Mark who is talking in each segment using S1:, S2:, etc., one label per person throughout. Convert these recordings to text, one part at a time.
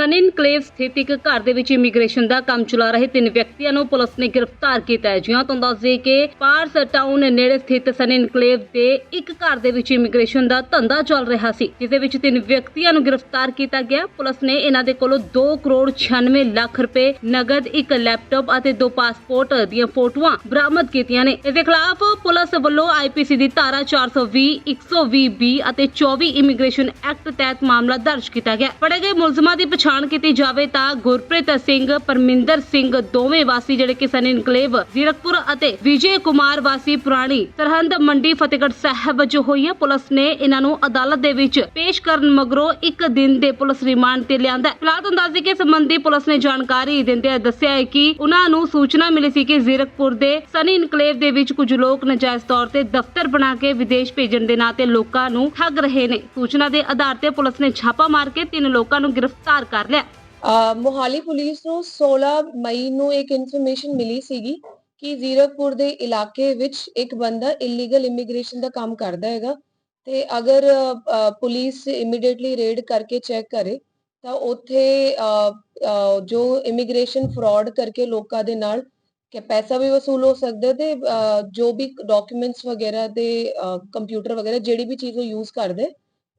S1: ਸਨ enclave ਸਥਿਤ ਇੱਕ ਘਰ ਦੇ ਵਿੱਚ ਇਮੀਗ੍ਰੇਸ਼ਨ ਦਾ ਕੰਮ ਚਲਾ ਰਹੇ ਤਿੰਨ ਵਿਅਕਤੀਆਂ ਨੂੰ ਪੁਲਿਸ ਨੇ ਗ੍ਰਿਫਤਾਰ ਕੀਤਾ ਹੈ। ਜਿਹਾਂ ਤੋਂ ਦੱਸਦੇ ਕਿ ਪਾਰਸ ਟਾਊਨ ਨੇੜੇ ਸਥਿਤ ਸਨ ਇਨਕਲੇਵ ਦੇ ਇੱਕ ਘਰ ਦੇ ਵਿੱਚ ਇਮੀਗ੍ਰੇਸ਼ਨ ਦਾ ਧੰਦਾ ਚੱਲ ਰਿਹਾ ਸੀ, ਜਿਸ ਦੇ ਵਿੱਚ ਤਿੰਨ ਵਿਅਕਤੀਆਂ ਨੂੰ ਗ੍ਰਿਫਤਾਰ ਕੀਤਾ ਗਿਆ। ਪੁਲਿਸ ਨੇ ਇਹਨਾਂ ਦੇ ਕੋਲੋਂ 2 ਕਰੋੜ 96 ਲੱਖ ਰੁਪਏ ਨਗਦ ਇੱਕ ਲੈਪਟਾਪ ਅਤੇ ਦੋ ਪਾਸਪੋਰਟ ਦੀਆਂ ਫੋਟੋਆਂ ਬਰਾਮਦ ਕੀਤੀਆਂ ਨੇ। ਇਸ ਦੇ ਖਿਲਾਫ ਪੁਲਿਸ ਵੱਲੋਂ ਆਈਪੀਸੀ ਦੀ ਧਾਰਾ 420 120 ਬੀ ਅਤੇ 24 ਇਮੀਗ੍ਰੇਸ਼ਨ ਐਕਟ ਤਹਿਤ ਮਾਮਲਾ ਦਰਜ ਕੀਤਾ ਗਿਆ। ਫੜੇ ਗਏ ਮੁਲਜ਼ਮਾਂ ਦੀ ਪਛਾਣ ਕੀਤੀ ਜਾਵੇ ਤਾਂ ਗੁਰਪ੍ਰੀਤ ਸਿੰਘ, ਪਰਮਿੰਦਰ ਸਿੰਘ ਦੋਵੇਂ ਵਾਸੀ ਜਿਹੜੇ ਕਿ ਸਨ ਇਨਕਲੇਵ, ਜ਼ੀਰਕਪੁਰ ਅਤੇ ਵਿਜੇ ਕੁਮਾਰ ਵਾਸੀ ਪੁਰਾਣੀ ਸਰਹੰਦ ਮੰਡੀ ਫਤਿਹਗੜ੍ਹ ਸਾਹਿਬ ਵਜੋਂ ਹੋਈ ਹੈ ਪੁਲਿਸ ਨੇ ਇਹਨਾਂ ਨੂੰ ਅਦਾਲਤ ਦੇ ਵਿੱਚ ਪੇਸ਼ ਕਰਨ ਮਗਰੋਂ ਇੱਕ ਦਿਨ ਦੇ ਪੁਲਿਸ ਰਿਮਾਂਡ ਤੇ ਲਿਆਂਦਾ ਹੈ। ਫਿਲਹਾਲ ਤੁਹਾਨੂੰ ਦੱਸ ਸੰਬੰਧੀ ਪੁਲਿਸ ਨੇ ਜਾਣਕਾਰੀ ਦਿੰਦਿਆਂ ਦੱਸਿਆ ਹੈ ਕਿ ਉਹਨਾਂ ਨੂੰ ਸੂਚਨਾ ਮਿਲੀ ਸੀ ਕਿ ਜ਼ੀਰਕਪੁਰ ਦੇ ਸਨੀ ਇਨਕਲੇਵ ਦੇ ਵਿੱਚ ਕੁਝ ਲੋਕ ਨਜਾਇਜ਼ ਤੌਰ ਤੇ ਦਫ਼ਤਰ ਬਣਾ ਕੇ ਵਿਦੇਸ਼ ਭੇਜਣ ਦੇ ਨਾਂ ਤੇ ਲੋਕਾਂ ਨੂੰ ਠੱਗ ਰਹੇ ਨੇ ਸੂਚਨਾ ਦੇ ਆਧਾਰ ਤੇ ਪੁਲਿਸ ਨੇ ਛਾਪਾ ਮਾਰ ਕੇ ਤਿੰਨ ਲੋਕਾਂ ਨੂੰ ਗ੍ਰਿਫਤਾਰ ਕਰ ਲਿਆ?
S2: ਅ, ਮੋਹਾਲੀ ਪੁਲਿਸ ਨੂੰ 16 ਮਈ ਨੂੰ ਇੱਕ ਇਨਫੋਰਮੇਸ਼ਨ ਮਿਲੀ ਸੀਗੀ ਕਿ ਜ਼ੀਰਕਪੁਰ ਦੇ ਇਲਾਕੇ ਵਿੱਚ ਇੱਕ ਬੰਦਾ ਇਲੀਗਲ ਇਮੀਗ੍ਰੇਸ਼ਨ ਦਾ ਕੰਮ ਕਰਦਾ ਹੈਗਾ ਤੇ ਅਗਰ ਪੁਲਿਸ ਇਮੀਡੀਏਟਲੀ ਰੇਡ ਕਰਕੇ ਚੈੱਕ ਕਰੇ ਤਾਂ ਉੱਥੇ ਜੋ ਇਮੀਗ੍ਰੇਸ਼ਨ ਫਰਾਡ ਕਰਕੇ ਲੋਕਾਂ ਦੇ ਨਾਲ ਕਿ ਪੈਸਾ ਵੀ ਵਸੂਲ ਹੋ ਸਕਦਾ ਤੇ ਜੋ ਵੀ ਡਾਕੂਮੈਂਟਸ ਵਗੈਰਾ ਤੇ ਕੰਪਿਊਟਰ ਵਗੈਰਾ ਜਿਹੜੀ ਵੀ ਚੀਜ਼ ਉਹ ਯੂਜ਼ ਕਰਦੇ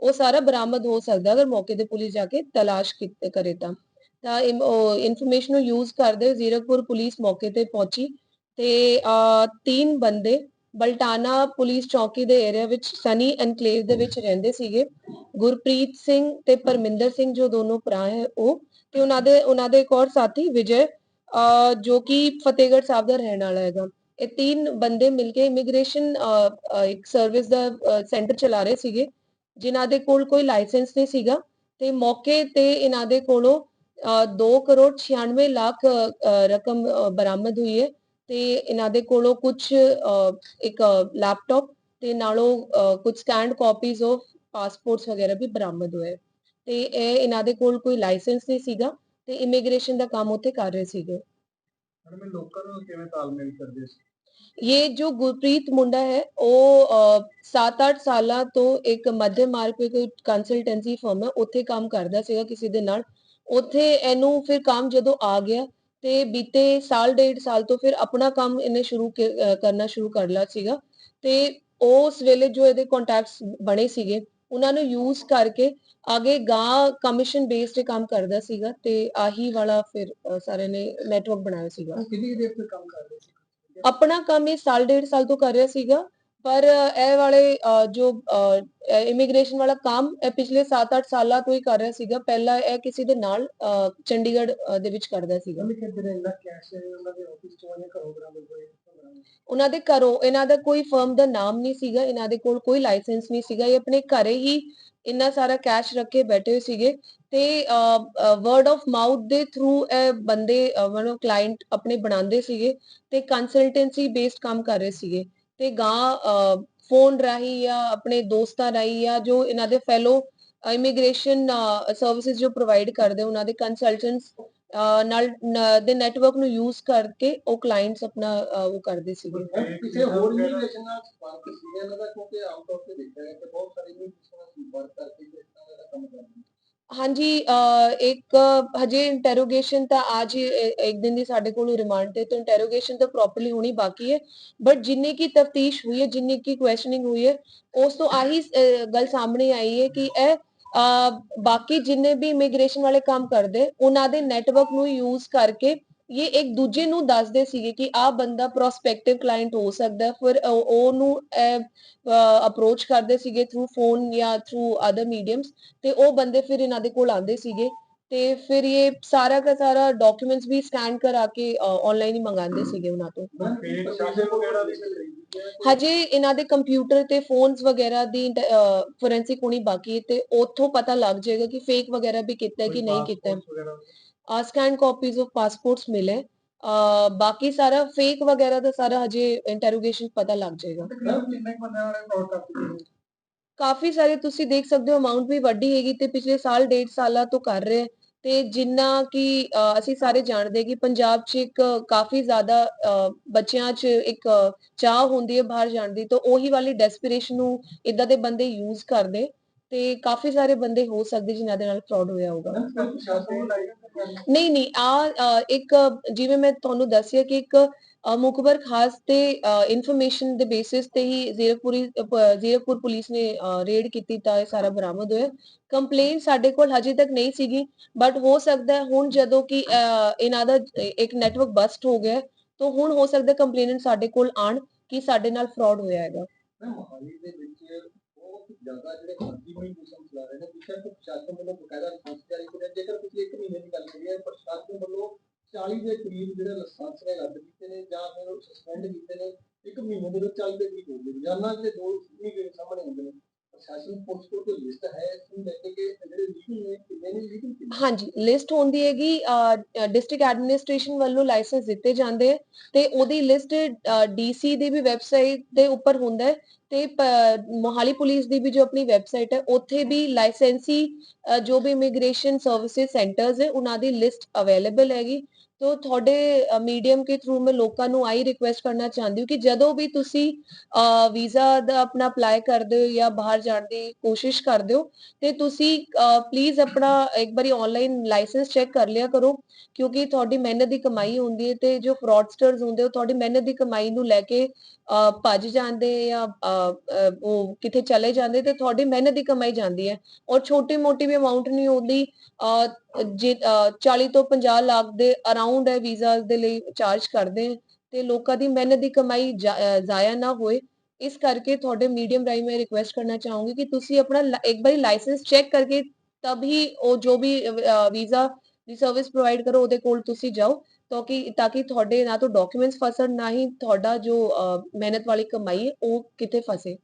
S2: ਉਹ ਸਾਰਾ ਬਰਾਮਦ ਹੋ ਸਕਦਾ ਅਗਰ ਮੌਕੇ ਤੇ ਪੁਲਿਸ ਜਾ ਕੇ ਤਲਾਸ਼ ਕੀਤੇ, ਕਰੇ ਤਾਂ। ਤਾਂ ਇਨਫੋਰਮੇਸ਼ਨ ਨੂੰ ਯੂਜ਼ ਕਰਦੇ ਜ਼ੀਰਕਪੁਰ ਪੁਲਿਸ ਮੌਕੇ ਤੇ ਪਹੁੰਚੀ ਤੇ ਤਿੰਨ ਬੰਦੇ ਬਲਟਾਨਾ ਪੁਲਿਸ ਚੌਕੀ ਦੇ ਏਰੀਆ ਵਿੱਚ ਸਨੀ ਐਨਕਲੇਵ ਦੇ ਵਿੱਚ ਰਹਿੰਦੇ ਸੀਗੇ। ਗੁਰਪ੍ਰੀਤ ਸਿੰਘ ਤੇ ਪਰਮਿੰਦਰ ਸਿੰਘ ਜੋ ਦੋਨੋਂ ਭਰਾ ਹੈ ਉਹ ਤੇ ਉਹਨਾਂ ਦੇ ਉਹਨਾਂ ਦੇ ਇੱਕ ਹੋਰ ਸਾਥੀ ਵਿਜੇ ਜੋ ਕਿ ਫਤਿਹਗੜ੍ਹ ਸਾਹਿਬ ਦਾ ਰਹਿਣ ਵਾਲਾ ਹੈਗਾ। ਇਹ ਤਿੰਨ ਬੰਦੇ ਮਿਲ ਕੇ ਇਮੀਗ੍ਰੇਸ਼ਨ ਇੱਕ ਸਰਵਿਸ ਦਾ ਸੈਂਟਰ ਚਲਾ ਰਹੇ ਸੀਗੇ। ਜਿਨ੍ਹਾਂ ਦੇ ਕੋਲ ਕੋਈ ਲਾਇਸੈਂਸ ਨਹੀਂ ਸੀਗਾ, ਤੇ ਮੌਕੇ ਤੇ ਇਹਨਾਂ ਦੇ ਕੋਲੋਂ 2 ਕਰੋੜ 96 ਲੱਖ ਰਕਮ ਬਰਾਮਦ ਹੋਈ ਹੈ, ਤੇ ਇਹਨਾਂ ਦੇ ਕੋਲੋਂ ਕੁਝ ਇੱਕ ਲੈਪਟਾਪ ਤੇ ਨਾਲੋਂ ਕੁਝ ਸਕੈਨਡ ਕਾਪੀਜ਼ ਆਫ ਪਾਸਪੋਰਟਸ ਵਗੈਰਾ ਵੀ ਬਰਾਮਦ ਹੋਏ। ਤੇ ਇਹ ਇਹਨਾਂ ਦੇ ਕੋਲ ਕੋਈ ਲਾਇਸੈਂਸ ਨਹੀਂ ਸੀਗਾ, ਤੇ ਇਮੀਗ੍ਰੇਸ਼ਨ ਦਾ ਕੰਮ ਉੱਥੇ ਕਰ ਰਹੇ ਸੀਗੇ।
S3: ਮੈਡਮ ਲੋਕਾਂ ਨੂੰ ਕਿਵੇਂ ਤਾਲਮੇਲ ਕਰਦੇ ਸੀ?
S2: ਇਹ ਜੋ ਗੁਰਪ੍ਰੀਤ ਮੁੰਡਾ ਹੈ ਉਹ 7-8 ਸਾਲਾਂ ਤੋਂ ਇੱਕ ਮੱਧਮ ਮਾਰਗ ਕੋਈ ਕੰਸਲਟੈਂਸੀ ਫਰਮ ਹੈ ਉੱਥੇ ਕੰਮ ਕਰਦਾ ਸੀਗਾ ਕਿਸੇ ਦੇ ਨਾਲ ਉੱਥੇ ਇਹਨੂੰ ਫਿਰ ਕੰਮ ਜਦੋਂ ਆ ਗਿਆ ਤੇ ਬੀਤੇ ਸਾਲ ਡੇਢ ਸਾਲ ਤੋਂ ਫਿਰ ਆਪਣਾ ਕੰਮ ਇਹਨੇ ਸ਼ੁਰੂ ਕਰਨਾ ਸ਼ੁਰੂ ਕਰ ਲਿਆ ਸੀਗਾ ਤੇ ਉਸ ਵੇਲੇ ਜੋ ਇਹਦੇ ਕੰਟੈਕਟਸ ਬਣੇ ਸੀਗੇ ਉਹਨਾਂ ਨੂੰ ਯੂਜ਼ ਕਰਕੇ ਅੱਗੇ ਗਾਂ ਕਮਿਸ਼ਨ ਬੇਸਡ ਕੰਮ ਕਰਦਾ ਸੀਗਾ ਤੇ ਆਹੀ ਵਾਲਾ ਫਿਰ ਅਹ, ਸਾਰੇ ਨੇ ਨੈਟਵਰਕ ਬਣਾਇਆ ਸੀਗਾ
S3: ਕਿੰਨੀ ਦੇਰ ਤੋਂ ਕੰਮ ਕਰ
S2: ਆਪਣਾ ਕੰਮ ਇਹ ਸਾਲ ਡੇਢ ਸਾਲ ਤੋਂ ਕਰ ਰਿਹਾ ਸੀਗਾ ਪਰ ਇਹ ਵਾਲੇ ਜੋ ਇਮੀਗ੍ਰੇਸ਼ਨ ਵਾਲਾ ਕੰਮ ਇਹ ਪਿਛਲੇ 7-8 ਸਾਲਾਂ ਤੋਂ ਹੀ ਕਰ ਰਿਹਾ ਸੀਗਾ। ਪਹਿਲਾਂ ਇਹ ਕਿਸੇ ਦੇ ਨਾਲ ਚੰਡੀਗੜ੍ਹ ਦੇ ਵਿੱਚ ਕਰਦਾ ਸੀਗਾ।
S3: ਉਹਨੇ ਦੇ ਘਰੋਂ?
S2: ਉਹਨਾਂ ਦੇ ਇਹਨਾਂ ਦਾ ਕੋਈ ਫਰਮ ਦਾ ਨਾਮ ਨਹੀਂ ਸੀਗਾ ਇਹਨਾਂ ਦੇ ਕੋਲ ਕੋਈ ਲਾਇਸੈਂਸ ਨਹੀਂ ਸੀਗਾ। ਇਹ ਆਪਣੇ ਘਰੇ ਹੀ ਇੰਨਾ ਸਾਰਾ ਕੈਸ਼ ਰੱਖ ਕੇ ਬੈਠੇ ਹੋਏ ਸੀਗੇ। ਤੇ ਵਰਡ ਆਫ ਮਾਊਥ ਦੇ ਥਰੂ ਇਹ ਬੰਦੇ ਮਨੋ ਕਲਾਇੰਟ ਆਪਣੇ ਬਣਾਉਂਦੇ ਸੀਗੇ ਤੇ ਕੰਸਲਟੈਂਸੀ ਬੇਸਡ ਕੰਮ ਕਰ ਰਹੇ ਸੀਗੇ ਤੇ ਗਾਂ ਫੋਨ ਰਾਹੀਂ ਜਾਂ ਆਪਣੇ ਦੋਸਤਾਂ ਰਾਹੀਂ ਜਾਂ ਜੋ ਇਹਨਾਂ ਦੇ ਫੈਲੋ ਇਮੀਗ੍ਰੇਸ਼ਨ ਸਰਵਿਸਿਜ਼ ਜੋ ਪ੍ਰੋਵਾਈਡ ਕਰਦੇ, ਉਹਨਾਂ ਦੇ ਕੰਸਲਟੈਂਟਸ ਨਾਲ ਦੇ ਨੈਟਵਰਕ ਨੂੰ ਯੂਜ਼ ਕਰਕੇ ਉਹ ਕਲਾਇੰਟਸ ਆਪਣਾ ਉਹ ਕਰਦੇ ਸੀਗੇ।
S3: ਕਿਸੇ ਹੋਰ ਇਮੀਗ੍ਰੇਸ਼ਨ ਨਾਲ ਸੰਪਰਕ ਸੀ ਇਹਨਾਂ ਦਾ ਕਿਉਂਕਿ ਆਮ ਤੌਰ ਤੇ ਦੇਖਿਆ ਗਿਆ ਕਿ ਬਹੁਤ ਸਾਰੇ ਇਮੀਗ੍ਰੇਸ਼ਨ ਨਾਲ ਸੰਪਰਕ ਕਰਕੇ ਇਸ ਤਰ੍ਹਾਂ ਦਾ ਕੰਮ ਕਰਦੇ ਨੇ
S2: ਹਾਂਜੀ ਇੱਕ ਹਜੇ ਇੰਟਰੋਗੇਸ਼ਨ ਤਾਂ ਅੱਜ ਇੱਕ ਦਿਨ ਦੀ ਸਾਡੇ ਕੋਲ ਰਿਮਾਂਡ ਤੇ, ਤਾਂ ਇੰਟਰੋਗੇਸ਼ਨ ਤਾਂ ਪ੍ਰੋਪਰਲੀ ਹੋਣੀ ਬਾਕੀ ਹੈ। ਬਟ ਜਿੰਨੀ ਕੀ ਤਫਤੀਸ਼ ਹੋਈ ਹੈ, ਜਿੰਨੀ ਕੀ ਕੁਐਸਚਨਿੰਗ ਹੋਈ ਹੈ, ਉਸ ਤੋਂ ਆਹੀ ਗੱਲ ਸਾਹਮਣੇ ਆਈ ਹੈ ਕਿ ਇਹ ਬਾਕੀ ਜਿੰਨੇ ਵੀ ਇਮੀਗ੍ਰੇਸ਼ਨ ਵਾਲੇ ਕੰਮ ਕਰਦੇ, ਉਹਨਾਂ ਦੇ ਨੈਟਵਰਕ ਨੂੰ ਯੂਜ਼ ਕਰਕੇ ਇਹ ਇੱਕ ਦੂਜੇ ਨੂੰ ਦੱਸਦੇ ਸੀਗੇ ਕਿ ਆਹ ਬੰਦਾ ਪ੍ਰੋਸਪੈਕਟਿਵ ਕਲਾਇੰਟ ਹੋ ਸਕਦਾ। ਫਿਰ ਉਹ- ਉਹਨੂੰ ਅਪਰੋਚ ਕਰਦੇ ਸੀਗੇ ਥਰੂ ਫੋਨ ਜਾਂ ਥਰੂ ਅਦਰ ਮੀਡੀਅਮਸ ਤੇ ਉਹ ਬੰਦੇ ਫਿਰ ਇਹਨਾਂ ਦੇ ਕੋਲ ਆਉਂਦੇ ਸੀਗੇ ਤੇ ਫਿਰ ਇਹ ਸਾਰਾ ਦਾ ਸਾਰਾ ਡਾਕੂਮੈਂਟਸ ਵੀ ਸਕੈਨ ਕਰਾ ਕੇ ਆਨਲਾਈਨ ਹੀ ਮੰਗਾਉਂਦੇ ਸੀਗੇ ਉਹਨਾਂ ਤੋਂ ਹਜੇ ਇਹਨਾਂ ਦੇ ਕੰਪਿਊਟਰ ਤੇ ਫੋਨਸ ਵਗੈਰਾ ਦੀ ਫੋਰੈਂਸਿਕ ਹੋਣੀ ਬਾਕੀ ਤੇ ਉੱਥੋਂ ਪਤਾ ਲੱਗ ਜਾਏਗਾ ਕਿ ਫੇਕ ਵਗੈਰਾ ਵੀ ਕੀਤਾ ਹੈ ਕਿ ਨਹੀਂ ਕੀਤਾ ਸਕੈਨ ਕਾਪੀਜ਼ ਆਫ ਪਾਸਪੋਰਟਸ ਮਿਲੇ ਬਾਕੀ ਸਾਰਾ ਫੇਕ ਵਗੈਰਾ ਦਾ ਸਾਰਾ ਹਜੇ ਇੰਟਰੋਗੇਸ਼ਨ ਪਤਾ ਲੱਗ ਜਾਏਗਾ ਕਾਫੀ ਸਾਰੇ ਤੁਸੀਂ ਦੇਖ ਸਕਦੇ ਹੋ ਅਮਾਉਂਟ ਵੀ ਵੱਡੀ ਹੈਗੀ ਤੇ ਪਿਛਲੇ ਸਾਲ ਡੇਢ ਸਾਲਾਂ ਤੋਂ ਕਰ ਰਹੇ ਤੇ ਜਿੰਨਾ ਕਿ ਅਸੀਂ ਸਾਰੇ ਜਾਣਦੇ ਕਿ ਪੰਜਾਬ 'ਚ ਇੱਕ ਕਾਫੀ ਜ਼ਿਆਦਾ ਬੱਚਿਆਂ 'ਚ ਇੱਕ ਚਾਹ ਹੁੰਦੀ ਹੈ ਬਾਹਰ ਜਾਣ ਦੀ ਤਾਂ ਉਹੀ ਵਾਲੀ ਡੈਸਪੀਰੇਸ਼ਨ ਨੂੰ ਇਦਾਂ ਦੇ ਬੰਦੇ ਯੂਜ਼ ਕਰਦੇ ਤੇ ਕਾਫੀ ਸਾਰੇ ਬੰਦੇ ਹੋ ਸਕਦੇ ਜਿਨ੍ਹਾਂ ਦੇ ਨਾਲ ਫਰਾਡ ਹੋਇਆ ਹੋਊਗਾ ਨਹੀਂ ਨਹੀਂ ਆ ਇੱਕ, ਜਿਵੇਂ ਮੈਂ ਤੁਹਾਨੂੰ ਦੱਸਿਆ ਕਿ ਇੱਕ ਮੁਖਬਰ ਖਾਸ ਤੇ ਇਨਫੋਰਮੇਸ਼ਨ ਦੇ ਬੇਸਿਸ ਤੇ ਹੀ ਜ਼ੀਰਕਪੁਰੀ ਜ਼ੀਰਕਪੁਰ ਪੁਲਿਸ ਨੇ ਰੇਡ ਕੀਤੀ ਤਾਂ ਇਹ ਸਾਰਾ ਬਰਾਮਦ ਹੋਇਆ। ਕੰਪਲੇਨ ਸਾਡੇ ਕੋਲ ਹਜੇ ਤੱਕ ਨਹੀਂ ਸੀਗੀ ਬਟ ਹੋ ਸਕਦਾ ਹੈ ਹੁਣ ਜਦੋਂ ਕਿ ਇਹਨਾਂ ਦਾ ਇੱਕ ਨੈਟਵਰਕ ਬਸਟ ਹੋ ਗਿਆ ਤਾਂ ਹੁਣ ਹੋ ਸਕਦਾ ਕੰਪਲੇਨੈਂਟ ਸਾਡੇ ਕੋਲ ਆਣ ਕਿ ਸਾਡੇ ਨਾਲ ਫਰਾਡ ਹੋਇਆ ਹੈਗਾ।
S3: ਮੋਹਾਲੀ ਦੇ ਵਿੱਚ ਜ਼ਿਆਦਾ ਜਿਹੜੇ ਫਰਜ਼ੀ ਮਿਊਜ਼ੀਅਮ ਚਲਾ ਰਹੇ ਨੇ ਵਿਸ਼ਾ ਪ੍ਰਸ਼ਾਸਨ ਵੱਲੋਂ ਬਕਾਇਦਾ ਲਾਇਸੈਂਸ ਜਾਰੀ ਕਰਿਆ ਜੇਕਰ ਤੁਸੀਂ ਇੱਕ ਮਹੀਨੇ ਦੀ ਗੱਲ ਕਰੀਏ, ਪ੍ਰਸ਼ਾਸਨ ਵੱਲੋਂ 40 ਦੇ ਕਰੀਬ ਜਿਹੜੇ ਲਾਇਸੈਂਸ ਨੇ ਰੱਦ ਕੀਤੇ ਨੇ ਜਾਂ ਫਿਰ ਸਸਪੈਂਡ ਕੀਤੇ ਨੇ, ਇੱਕ ਮਹੀਨੇ ਦੇ ਵਿੱਚ 40 ਦੇ ਕਰੀਬ ਹੋ ਗਏ ਰੋਜ਼ਾਨਾ ਜਿਹੜੇ ਦੋ ਜਿਹੜੇ ਸਾਹਮਣੇ ਆਉਂਦੇ ਨੇ। ਪ੍ਰਸ਼ਾਸਨ ਪੁਲਿਸ ਕੋਲ ਕੋਈ ਲਿਸਟ ਹੈ? ਇਸ ਨੂੰ ਲੈ ਕੇ ਜਿਹੜੇ ਲੀਗਲ ਨੇ, ਕਿੰਨੇ ਨੇ ਲੀਗਲ
S2: ਹਾਂਜੀ ਲਿਸਟ ਹੁੰਦੀ ਹੈਗੀ ਡਿਸਟ੍ਰਿਕਟ ਐਡਮਿਨਿਸਟ੍ਰੇਸ਼ਨ ਵੱਲੋਂ ਲਾਇਸੈਂਸ ਦਿੱਤੇ ਜਾਂਦੇ ਤੇ ਉਹਦੀ ਲਿਸਟ ਡੀਸੀ ਦੀ ਵੀ ਵੈਬਸਾਈਟ ਦੇ ਉੱਪਰ ਹੁੰਦਾ ਹੈ। ਤੇ ਮੋਹਾਲੀ ਪੁਲਿਸ ਦੀ ਵੀ ਜੋ ਆਪਣੀ ਵੈਬਸਾਈਟ ਹੈ, ਉੱਥੇ ਵੀ ਲਾਇਸੈਂਸੀ ਜੋ ਵੀ ਇਮੀਗ੍ਰੇਸ਼ਨ ਸਰਵਿਸਿਜ਼ ਸੈਂਟਰਸ ਹੈ, ਉਹਨਾਂ ਦੀ ਲਿਸਟ ਅਵੇਲੇਬਲ ਹੈਗੀ। ਤੋ ਤੁਹਾਡੇ ਮੀਡੀਅਮ ਕੇ ਥਰੂ ਮੈਂ ਲੋਕਾਂ ਨੂੰ ਆਈ ਰਿਕੁਐਸਟ ਕਰਨਾ ਚਾਹੁੰਦੀ ਹਾਂ ਕਿ ਜਦੋਂ ਵੀ ਤੁਸੀਂ ਵੀਜ਼ਾ ਦਾ ਆਪਣਾ ਅਪਲਾਈ ਕਰਦੇ ਹੋ ਜਾਂ ਬਾਹਰ ਜਾਣ ਦੀ ਕੋਸ਼ਿਸ਼ ਕਰਦੇ ਹੋ, ਤੇ ਤੁਸੀਂ ਪਲੀਜ਼ ਆਪਣਾ ਇੱਕ ਵਾਰੀ ਆਨਲਾਈਨ ਲਾਇਸੈਂਸ ਚੈੱਕ ਕਰ ਲਿਆ ਕਰੋ, ਕਿਉਂਕਿ ਤੁਹਾਡੀ ਮਿਹਨਤ ਦੀ ਕਮਾਈ ਹੁੰਦੀ ਹੈ ਤੇ ਜੋ ਫਰਾਡਸਟਰਸ ਹੁੰਦੇ ਉਹ ਤੁਹਾਡੀ ਮਿਹਨਤ ਦੀ ਕਮਾਈ ਨੂੰ ਲੈ ਕੇ ਭੱਜ ਜਾਂਦੇ ਜਾਂ ਉਹ ਕਿਤੇ ਚਲੇ ਜਾਂਦੇ ਤੇ ਤੁਹਾਡੀ ਮਿਹਨਤ ਦੀ ਕਮਾਈ ਜਾਂਦੀ ਹੈ। ਔਰ ਛੋਟੀ ਮੋਟੀ ਵੀ ਅਮਾਉਂਟ ਨਹੀਂ ਹੁੰਦੀ। ਜੇ 40 ਤੋਂ 50 ਲੱਖ ਦੇ ਅਰਾਊਂਡ ਹੈ ਵੀਜ਼ਾ ਦੇ ਲਈ ਚਾਰਜ ਕਰਦੇ ਹੈ ਤੇ ਲੋਕਾਂ ਦੀ ਮਿਹਨਤ ਦੀ ਕਮਾਈ ਜ਼ਾਇਆ ਨਾ ਹੋਏ। ਇਸ ਕਰਕੇ ਤੁਹਾਡੇ ਮੀਡੀਅਮ ਰਾਹੀਂ ਮੈਂ ਰਿਕੁਐਸਟ ਕਰਨਾ ਚਾਹੂੰਗੀ ਕਿ ਤੁਸੀਂ ਆਪਣਾ ਇੱਕ ਵਾਰੀ ਲਾਇਸੈਂਸ ਚੈੱਕ ਕਰਕੇ ਤਬ ਹੀ ਉਹ ਜੋ ਵੀ ਵੀਜ਼ਾ ਦੀ ਸਰਵਿਸ ਪ੍ਰੋਵਾਈਡ ਕਰੋ, ਉਹਦੇ ਕੋਲ ਤੁਸੀਂ ਜਾਓ। ਤਾਂ ਕਿ ਤਾਂ ਕਿ ਤੁਹਾਡੇ ਨਾ ਤਾਂ ਡਾਕੂਮੈਂਟਸ ਫਸਣ, ਨਾ ਹੀ ਤੁਹਾਡਾ ਜੋ ਮਿਹਨਤ ਵਾਲੀ ਕਮਾਈ ਹੈ, ਉਹ ਕਿਤੇ ਫਸੇ?